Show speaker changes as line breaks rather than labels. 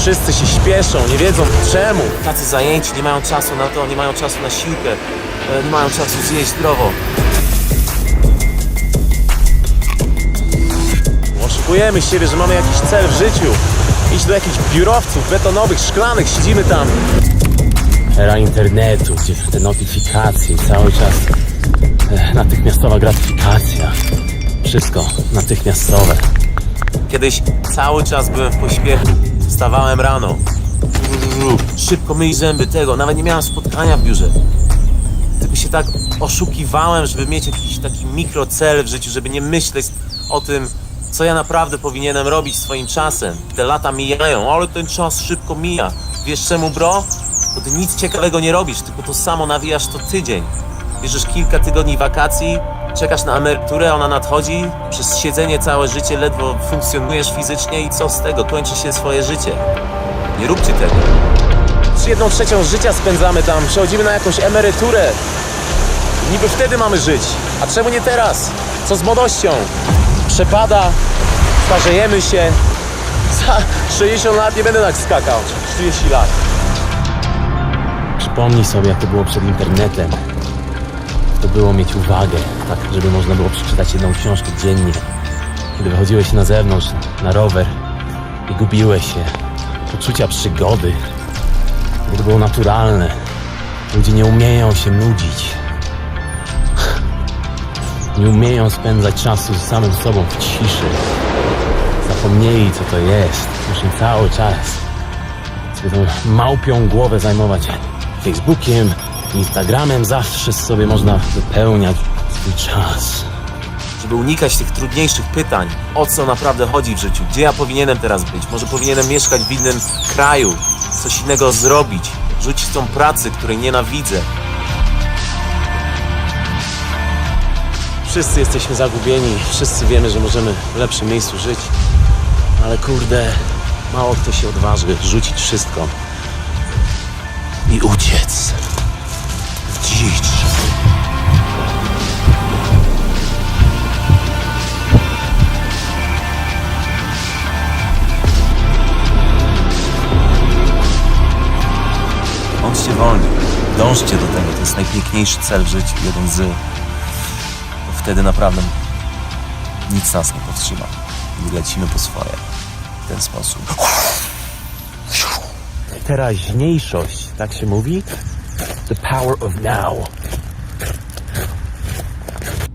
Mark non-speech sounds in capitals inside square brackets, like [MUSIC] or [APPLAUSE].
Wszyscy się śpieszą, nie wiedzą czemu. Tacy zajęci, nie mają czasu na to, nie mają czasu na siłkę, e, nie mają czasu zjeść zdrowo. Oszukujemy siebie, że mamy jakiś cel w życiu. Iść do jakichś biurowców betonowych, szklanych, siedzimy tam. Era internetu, gdzie te notyfikacje, cały czas e, natychmiastowa gratyfikacja. Wszystko natychmiastowe. Kiedyś cały czas byłem w pośpiechu. Wstawałem rano. Szybko myj zęby tego, nawet nie miałem spotkania w biurze. Tylko się tak oszukiwałem, żeby mieć jakiś taki mikrocel w życiu, żeby nie myśleć o tym, co ja naprawdę powinienem robić swoim czasem. Te lata mijają, ale ten czas szybko mija. Wiesz czemu, bro? Bo ty nic ciekawego nie robisz, tylko to samo nawijasz co tydzień. Bierzesz kilka tygodni wakacji, czekasz na emeryturę, ona nadchodzi, przez siedzenie całe życie ledwo funkcjonujesz fizycznie i co z tego? Kończy się swoje życie. Nie róbcie tego. Z jedną trzecią życia spędzamy tam, przechodzimy na jakąś emeryturę. Niby wtedy mamy żyć. A czemu nie teraz? Co z młodością? Przepada, starzejemy się. [LAUGHS] Za 60 lat nie będę tak skakał. 30 lat. Przypomnij sobie, jak to było przed internetem. To było mieć uwagę, tak, żeby można było przeczytać jedną książkę dziennie. Kiedy wychodziłeś na zewnątrz, na rower i gubiłeś się. Poczucia przygody. Kiedy to było naturalne. Ludzie nie umieją się nudzić. Nie umieją spędzać czasu z samym sobą w ciszy. Zapomnieli, co to jest. Muszą cały czas sobie tą małpią głowę zajmować Facebookiem, Instagramem. Zawsze sobie można wypełniać swój czas. Żeby unikać tych trudniejszych pytań, o co naprawdę chodzi w życiu, gdzie ja powinienem teraz być, może powinienem mieszkać w innym kraju, coś innego zrobić, rzucić tą pracę, której nienawidzę. Wszyscy jesteśmy zagubieni, wszyscy wiemy, że możemy w lepszym miejscu żyć, ale kurde, mało kto się odważy rzucić wszystko i uciec w dzicz. Bądźcie wolni, dążcie do tego, to jest najpiękniejszy cel w życiu, jeden z... Wtedy naprawdę nic nas nie powstrzyma i lecimy po swoje w ten sposób. Teraźniejszość, tak się mówi? the power of now.